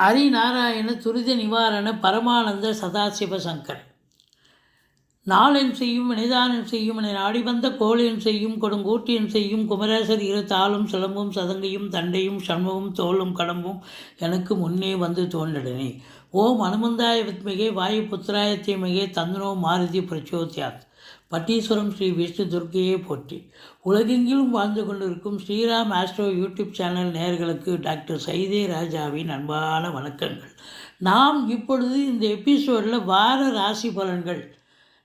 ஹரிநாராயண துரித நிவாரண பரமானந்த சதாசிவ சங்கர். நாளென் செய்யும் வினைதானம் செய்யும் என நாடி வந்த கோளென் செய்யும் கொடுங்கூட்டியன் செய்யும் குமரேசர் இரு தாளும் சிலம்பும் சதங்கையும் தண்டையும் சண்முகம் தோளும் கடம்பும் எனக்கு முன்னே வந்து தோன்றினேன் ஓம் அனுமந்தாய வித்மிகே வாயு புத்திராய தீமிகே தந்தனோ மாருதி பிரச்சோத்யாத். பட்டீஸ்வரம் ஸ்ரீ விஷ்ணு துர்க்கையே போற்றி. உலகெங்கிலும் வாழ்ந்து கொண்டிருக்கும் ஸ்ரீராம் ஆஸ்ட்ரோ யூடியூப் சேனல் நேயர்களுக்கு டாக்டர் சைதே ராஜாவின் அன்பான வணக்கங்கள். நாம் இப்பொழுது இந்த எபிசோடில் வார ராசி பலன்கள்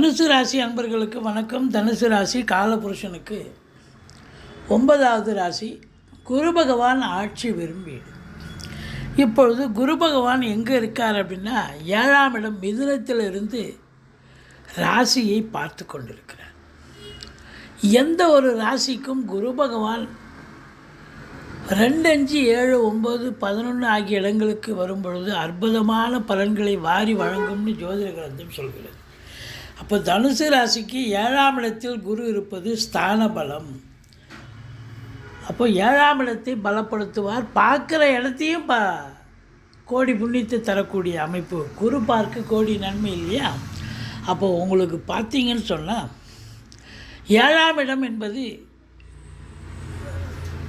தனுசு ராசி அன்பர்களுக்கு வணக்கம். தனுசு ராசி காலபுருஷனுக்கு ஒன்பதாவது ராசி குரு பகவான் ஆட்சி விரும்பி இப்பொழுது குரு பகவான் எங்கே இருக்கார் அப்படின்னா ஏழாம் இடம் மிதுனத்தில் இருந்து ராசியை பார்த்து கொண்டிருக்கிறார். எந்த ஒரு ராசிக்கும் குரு பகவான் ரெண்டு அஞ்சு ஏழு ஒம்பது பதினொன்று ஆகிய இடங்களுக்கு வரும் பொழுது அற்புதமான பலன்களை வாரி வழங்கும்னு ஜோதிட கிரந்தம் சொல்கிறது. அப்போ தனுசு ராசிக்கு ஏழாம் இடத்தில் குரு இருப்பது ஸ்தான பலம் அப்போ ஏழாம் இடத்தை பலப்படுத்துவார். பார்க்குற இடத்தையும் ப கோடி புண்ணியத்தை தரக்கூடிய அமைப்பு. குரு பார்க்க கோடி நன்மை இல்லையா? அப்போ உங்களுக்கு பார்த்தீங்கன்னு சொன்னால் ஏழாம் இடம் என்பது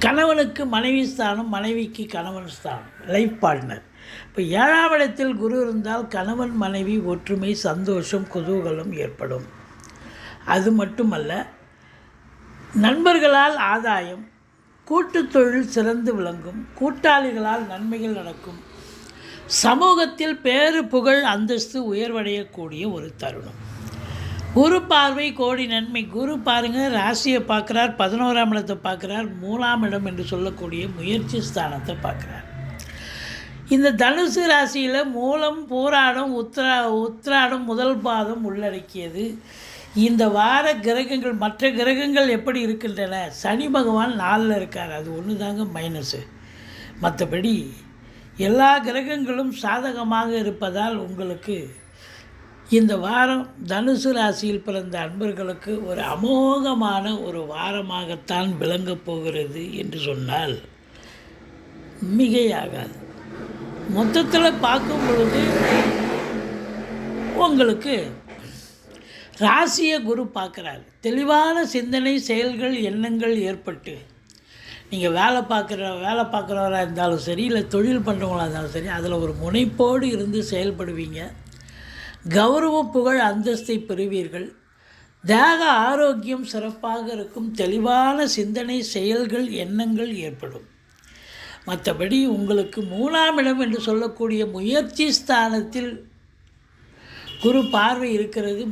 கணவனுக்கு மனைவி ஸ்தானம் மனைவிக்கு கணவன் ஸ்தானம் லைஃப் பார்ட்னர் இப்போ ஏழாம் இடத்தில் குரு இருந்தால் கணவன் மனைவி ஒற்றுமை சந்தோஷம் குதூகலம் ஏற்படும். அது மட்டுமல்ல நண்பர்களால் ஆதாயம் கூட்டுத் தொழில் சிறந்து விளங்கும் கூட்டாளிகளால் நன்மைகள் நடக்கும். சமூகத்தில் பேறு புகழ் அந்தஸ்து உயர்வடையக்கூடிய ஒரு தருணம். குரு பார்வை கோடி நன்மை. குரு பாருங்க ராசியை பார்க்குறார் பதினோராம் இடத்தை பார்க்குறார் மூணாம் இடம் என்று சொல்லக்கூடிய முயற்சி ஸ்தானத்தை பார்க்குறார். இந்த தனுசு ராசியில் மூலம் போராடம் உத்ரா உத்ராடம் முதல் பாதம் உள்ளடக்கியது. இந்த வார கிரகங்கள் மற்ற கிரகங்கள் எப்படி இருக்கின்றன? சனி பகவான் நாலில் இருக்கார். அது ஒன்று தாங்க மைனஸு மற்றபடி எல்லா கிரகங்களும் சாதகமாக இருப்பதால் உங்களுக்கு இந்த வாரம் தனுசு ராசியில் பிறந்த அன்பர்களுக்கு ஒரு அமோகமான ஒரு வாரமாகத்தான் விளங்கப் போகிறது என்று சொன்னால் மிகையாகாது. மொத்தத்தில் பார்க்கும் பொழுது உங்களுக்கு ராசியை குரு பார்க்குறாரு. தெளிவான சிந்தனை செயல்கள் எண்ணங்கள் ஏற்பட்டு நீங்கள் வேலை பார்க்குற வேலை பார்க்குறவராக இருந்தாலும் சரி இல்லை தொழில் பண்ணுறவங்களாக இருந்தாலும் சரி அதில் ஒரு முனைப்போடு இருந்து செயல்படுவீங்க. கௌரவ புகழ் அந்தஸ்தை பெறுவீர்கள். தேக ஆரோக்கியம் சிறப்பாக இருக்கும். தெளிவான சிந்தனை செயல்கள் எண்ணங்கள் ஏற்படும். மற்றபடி உங்களுக்கு மூணாம் இடம் என்று சொல்லக்கூடிய முயற்சி ஸ்தானத்தில் குரு பார்வை இருக்கிறது.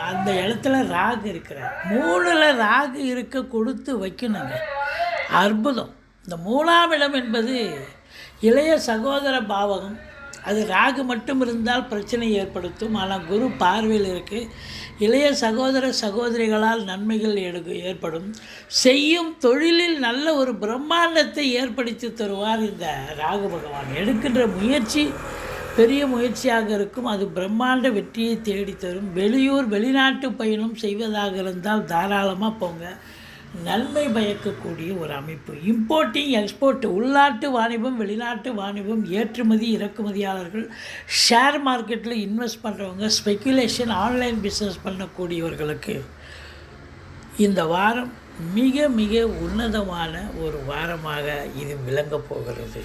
அந்த இடத்துல ராகு இருக்கிறார். மூணில் ராகு இருக்க கொடுத்து வைக்கணுங்க. அற்புதம். இந்த மூணாம் இடம் என்பது இளைய சகோதர பாவகம். அது ராகு மட்டும் இருந்தால் பிரச்சனை ஏற்படுத்தும். ஆனால் குரு பார்வையில் இருக்குது இளைய சகோதர சகோதரிகளால் நன்மைகள் எடு ஏற்படும். செய்யும் தொழிலில் நல்ல ஒரு பிரம்மாண்டத்தை ஏற்படுத்தி தருவார் இந்த ராகு பகவான். எடுக்கின்ற முயற்சி பெரிய முயற்சியாக இருக்கும். அது பிரம்மாண்ட வெற்றியை தேடித் தரும் வெளியூர் வெளிநாட்டு பயணம் செய்வதாக இருந்தால் தாராளமாக போங்க. நன்மை பயக்கக்கூடிய ஒரு அமைப்பு. இம்போர்ட்டிங் எக்ஸ்போர்ட் உள்நாட்டு வாணிபம் வெளிநாட்டு வாணிபம் ஏற்றுமதி இறக்குமதியாளர்கள் ஷேர் மார்க்கெட்டில் இன்வெஸ்ட் பண்ணுறவங்க ஸ்பெக்குலேஷன் ஆன்லைன் பிஸ்னஸ் பண்ணக்கூடியவர்களுக்கு இந்த வாரம் மிக மிக உன்னதமான ஒரு வாரமாக இது விளங்கப் போகிறது.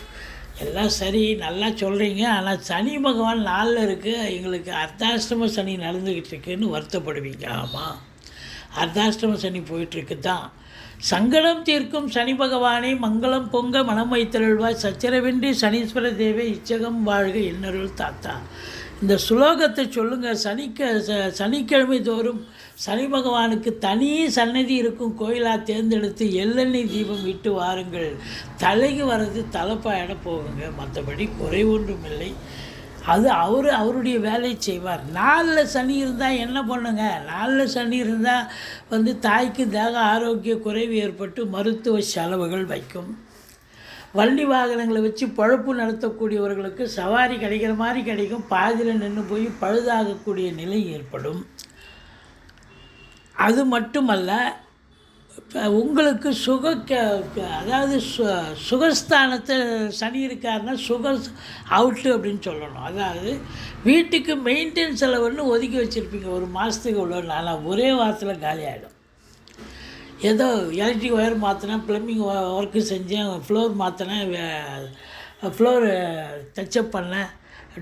எல்லாம் சரி நல்லா சொல்கிறீங்க ஆனால் சனி பகவான் நாளில் இருக்குது எங்களுக்கு அர்த்தாஷ்டம சனி நடந்துக்கிட்டு இருக்குன்னு வருத்தப்படுவீங்க. ஆமாம் அர்த்தாஷ்டம சனி போயிட்டுருக்கு தான் சங்கடம் தீர்க்கும் சனி பகவானை மங்களம் பொங்க மனம் வைத்தருள்வாய். சச்சரவின்றி சனீஸ்வர தேவை இச்சகம் வாழ்க இன்னருள் தாத்தா. இந்த சுலோகத்தை சொல்லுங்கள் சனிக்க ச- சனிக்கிழமை தோறும் சனி பகவானுக்கு தனி சன்னதி இருக்கும் கோயிலாக தேர்ந்தெடுத்து எள்ளெண்ணெய் தீபம் விட்டு வாருங்கள். தலைக்கு வர்றது தலைப்பாயிட போகுங்க. மற்றபடி குறை ஒன்றும் இல்லை அது அவர் அவருடைய வேலையை செய்வார். நாளில் சனி இருந்தால் என்ன பண்ணுங்க? நாளில் சனி இருந்தால் வந்து தாய்க்கு தேக ஆரோக்கிய குறைவு ஏற்பட்டு மருத்துவ செலவுகள் வைக்கும். வண்டி வாகனங்களை வச்சு பழப்பு நடத்தக்கூடியவர்களுக்கு சவாரி கிடைக்கிற மாதிரி கிடைக்கும். பாதியில் நின்று போய் பழுதாகக்கூடிய நிலை ஏற்படும். அது மட்டுமல்ல உங்களுக்கு சுக அதாவது சு சுகஸ்தானத்தை சனி இருக்காருன்னா சுக அவுட்டு அப்படின்னு சொல்லணும். அதாவது வீட்டுக்கு மெயின்டெனன்ஸ் செலவுன்னு ஒதுக்கி வச்சுருப்பீங்க. ஒரு மாதத்துக்கு உள்ள நாளாக ஒரே வாரத்தில் காலி ஆகிடும் ஏதோ எலக்ட்ரிக் ஒயர் மாற்றினேன் ப்ளம்பிங் ஒர்க்கு செஞ்சேன் ஃப்ளோர் மாற்றினேன் ஃப்ளோர் டச்சப் பண்ணேன்.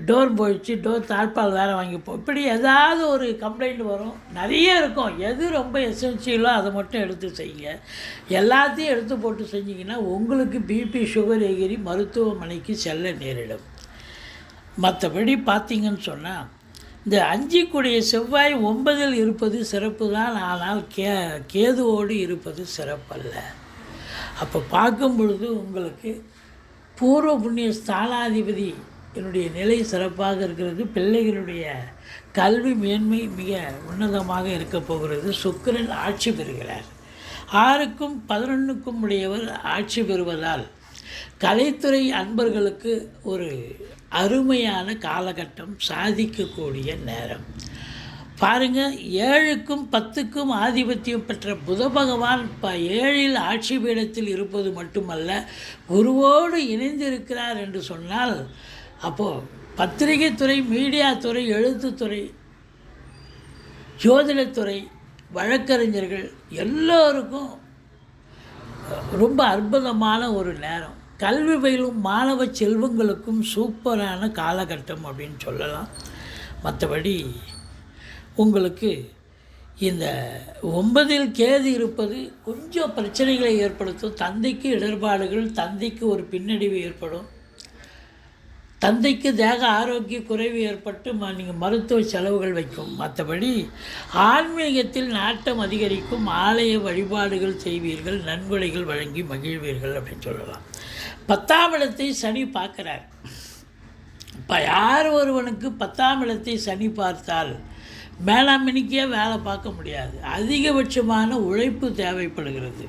டோர் போயிடுச்சு டோர் தாழ்பால் வேறு வாங்கி போ இப்படி ஏதாவது ஒரு கம்ப்ளைண்ட் வரும். நிறைய இருக்கும். எது ரொம்ப எசென்சியலோ அதை மட்டும் எடுத்து செய்யுங்க. எல்லாத்தையும் எடுத்து போட்டு செஞ்சிங்கன்னா உங்களுக்கு பிபி சுகர் எகிரி மருத்துவமனைக்கு செல்ல நேரிடும். மற்றபடி பார்த்தீங்கன்னு சொன்னால் இந்த அஞ்சிக்குடைய செவ்வாய் ஒன்பதில் இருப்பது சிறப்பு தான். ஆனால் கே கேதுவோடு இருப்பது சிறப்பல்ல. அப்போ பார்க்கும் பொழுது உங்களுக்கு பூர்வ புண்ணிய ஸ்தானாதிபதி என்னுடைய நிலை சிறப்பாக இருக்கிறது. பிள்ளைகளுடைய கல்வி மேன்மை மிக உன்னதமாக இருக்கப் போகிறது. சுக்கரன் ஆட்சி பெறுகிறார். ஆறுக்கும் பதினொன்றுக்கும் உடையவர் ஆட்சி பெறுவதால் கலைத்துறை அன்பர்களுக்கு ஒரு அருமையான காலகட்டம் சாதிக்கக்கூடிய நேரம். பாருங்கள் ஏழுக்கும் பத்துக்கும் ஆதிபத்தியம் பெற்ற புத பகவான் இப்போ ஏழில் ஆட்சி பீடத்தில் இருப்பது மட்டுமல்ல குருவோடு இணைந்திருக்கிறார் என்று சொன்னால் அப்போது பத்திரிகைத்துறை மீடியா துறை எழுத்துத்துறை ஜோதிடத்துறை வழக்கறிஞர்கள் எல்லோருக்கும் ரொம்ப அற்புதமான ஒரு நேரம். கல்வி பயிலும் மாணவ செல்வங்களுக்கும் சூப்பரான காலகட்டம் அப்படின்னு சொல்லலாம். மற்றபடி உங்களுக்கு இந்த ஒன்பதில் கேது இருப்பது கொஞ்சம் பிரச்சனைகளை ஏற்படுத்தும். தந்தைக்கு இடர்பாடுகள் தந்தைக்கு ஒரு பின்னடைவு ஏற்படும். தந்தைக்கு தேக ஆரோக்கிய குறைவு ஏற்பட்டு ம நீங்கள் மருத்துவ செலவுகள் வைக்கும். மற்றபடி ஆன்மீகத்தில் நாட்டம் அதிகரிக்கும். ஆலய வழிபாடுகள் செய்வீர்கள். நன்கொடைகள் வழங்கி மகிழ்வீர்கள் அப்படின்னு சொல்லலாம். பத்தாம் இடத்தை சனி பார்க்குறார். இப்போ யார் ஒருவனுக்கு பத்தாம் இடத்தை சனி பார்த்தால் மேலாமணிக்கே வேலை பார்க்க முடியாது. அதிகபட்சமான உழைப்பு தேவைப்படுகிறது.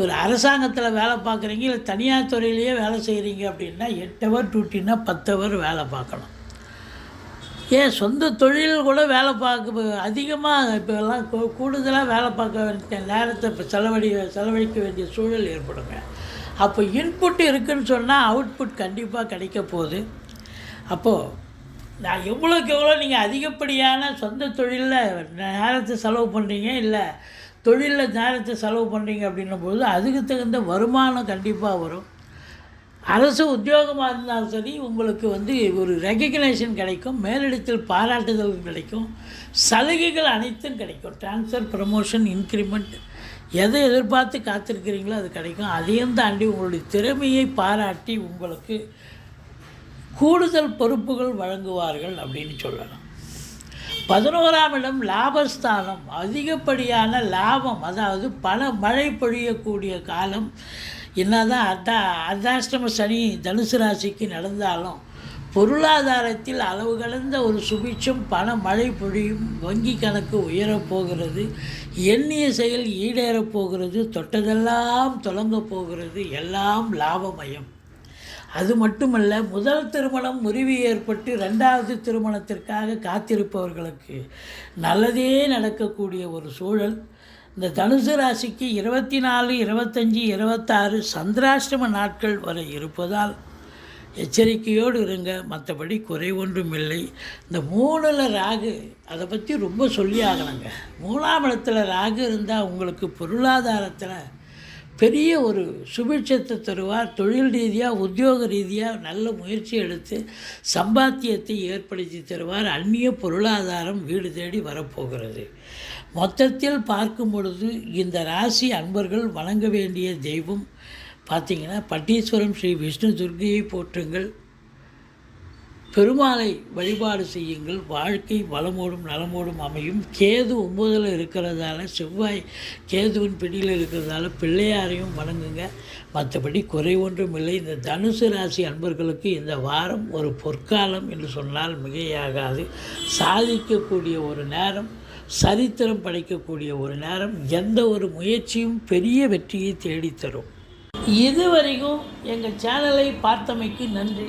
ஒரு அரசாங்கத்தில் வேலை பார்க்குறீங்க இல்லை தனியார் துறையிலேயே வேலை செய்கிறீங்க அப்படின்னா எட்டு ஹவர் டியூட்டின்னா பத்து ஹவர் வேலை பார்க்கணும். ஏன் சொந்த தொழில் கூட வேலை பார்க்க அதிகமாக இப்போ எல்லாம் கூடுதலாக வேலை பார்க்க வேண்டிய நேரத்தை இப்போ செலவழி செலவழிக்க வேண்டிய சூழல் ஏற்படுங்க. அப்போ இன்புட் இருக்குன்னு சொன்னால் அவுட்புட் கண்டிப்பாக கிடைக்க போகுது. அப்போது நான் எவ்வளோக்கு எவ்வளோ நீங்கள் அதிகப்படியான சொந்த தொழிலில் நேரத்தை செலவு பண்ணுறீங்க இல்லை தொழிலில் நேரத்தை செலவு பண்ணுறீங்க அப்படின்னும் பொழுது அதுக்கு தகுந்த வருமானம் கண்டிப்பாக வரும். அரசு உத்தியோகமாக இருந்தாலும் சரி உங்களுக்கு வந்து ஒரு ரெகக்னேஷன் கிடைக்கும் மேலிடத்தில் பாராட்டுதல் கிடைக்கும் சலுகைகள் அனைத்தும் கிடைக்கும். ட்ரான்ஸ்ஃபர் ப்ரமோஷன் இன்க்ரிமெண்ட் எதை எதிர்பார்த்து காத்திருக்கிறீங்களோ அது கிடைக்கும். அதையும் தாண்டி உங்களுடைய திறமையை பாராட்டி உங்களுக்கு கூடுதல் பொறுப்புகள் வழங்குவார்கள் அப்படின்னு சொல்லலாம். பதினோராம் இடம் லாபஸ்தானம். அதிகப்படியான லாபம் அதாவது பல மழை பொழியக்கூடிய காலம். என்னதான் அர்த்தா அர்த்தாஷ்டம சனி தனுசு ராசிக்கு நடந்தாலும் பொருளாதாரத்தில் அளவு கடந்த ஒரு சுபிட்சம் பண மழை பொழியும் வங்கி கணக்கு உயரப் போகிறது. எண்ணிய செயல் ஈடேறப் போகிறது. தொட்டதெல்லாம் தொடங்கப் போகிறது. எல்லாம் லாபமயம். அது மட்டுமல்ல முதல் திருமணம் முறிவு ஏற்பட்டு ரெண்டாவது திருமணத்திற்காக காத்திருப்பவர்களுக்கு நல்லதே நடக்கக்கூடிய ஒரு சூழல். இந்த தனுசு ராசிக்கு இருபத்தி நாலு இருபத்தஞ்சி இருபத்தாறு சந்திராஷ்டம நாட்கள் வரை இருப்பதால் எச்சரிக்கையோடு இருங்க. மற்றபடி குறை ஒன்றும் இல்லை. இந்த மூணில் ராகு அதை பற்றி ரொம்ப சொல்லி ஆகணுங்க. மூணாம் இடத்துல ராகு இருந்தால் உங்களுக்கு பொருளாதாரத்தில் பெரிய ஒரு சுபிட்சத்தை தருவார். தொழில் ரீதியாக உத்தியோக ரீதியாக நல்ல முயற்சி எடுத்து சம்பாத்தியத்தை ஏற்படுத்தி தருவார். அந்நிய பொருளாதாரம் வீடு தேடி வரப்போகிறது. மொத்தத்தில் பார்க்கும் பொழுது இந்த ராசி அன்பர்கள் வழங்க வேண்டிய தெய்வம் பார்த்திங்கன்னா பட்டீஸ்வரம் ஸ்ரீ விஷ்ணு துர்க்கையை போற்றுங்கள். பெருமாளை வழிபாடு செய்யுங்கள். வாழ்க்கை வளமோடும் நலமோடும் அமையும். கேது ஒம்போதில் இருக்கிறதால செவ்வாய் கேதுவின் பிடியில் இருக்கிறதால பிள்ளையாரையும் வணங்குங்க. மற்றபடி குறை ஒன்றும் இல்லை. இந்த தனுசு ராசி அன்பர்களுக்கு இந்த வாரம் ஒரு பொற்காலம் என்று சொன்னால் மிகையாகாது. சாதிக்கக்கூடிய ஒரு நேரம் சரித்திரம் படைக்கக்கூடிய ஒரு நேரம் எந்த ஒரு முயற்சியும் பெரிய வெற்றியை தேடித்தரும். இதுவரைக்கும் எங்கள் சேனலை பார்த்தமைக்கு நன்றி.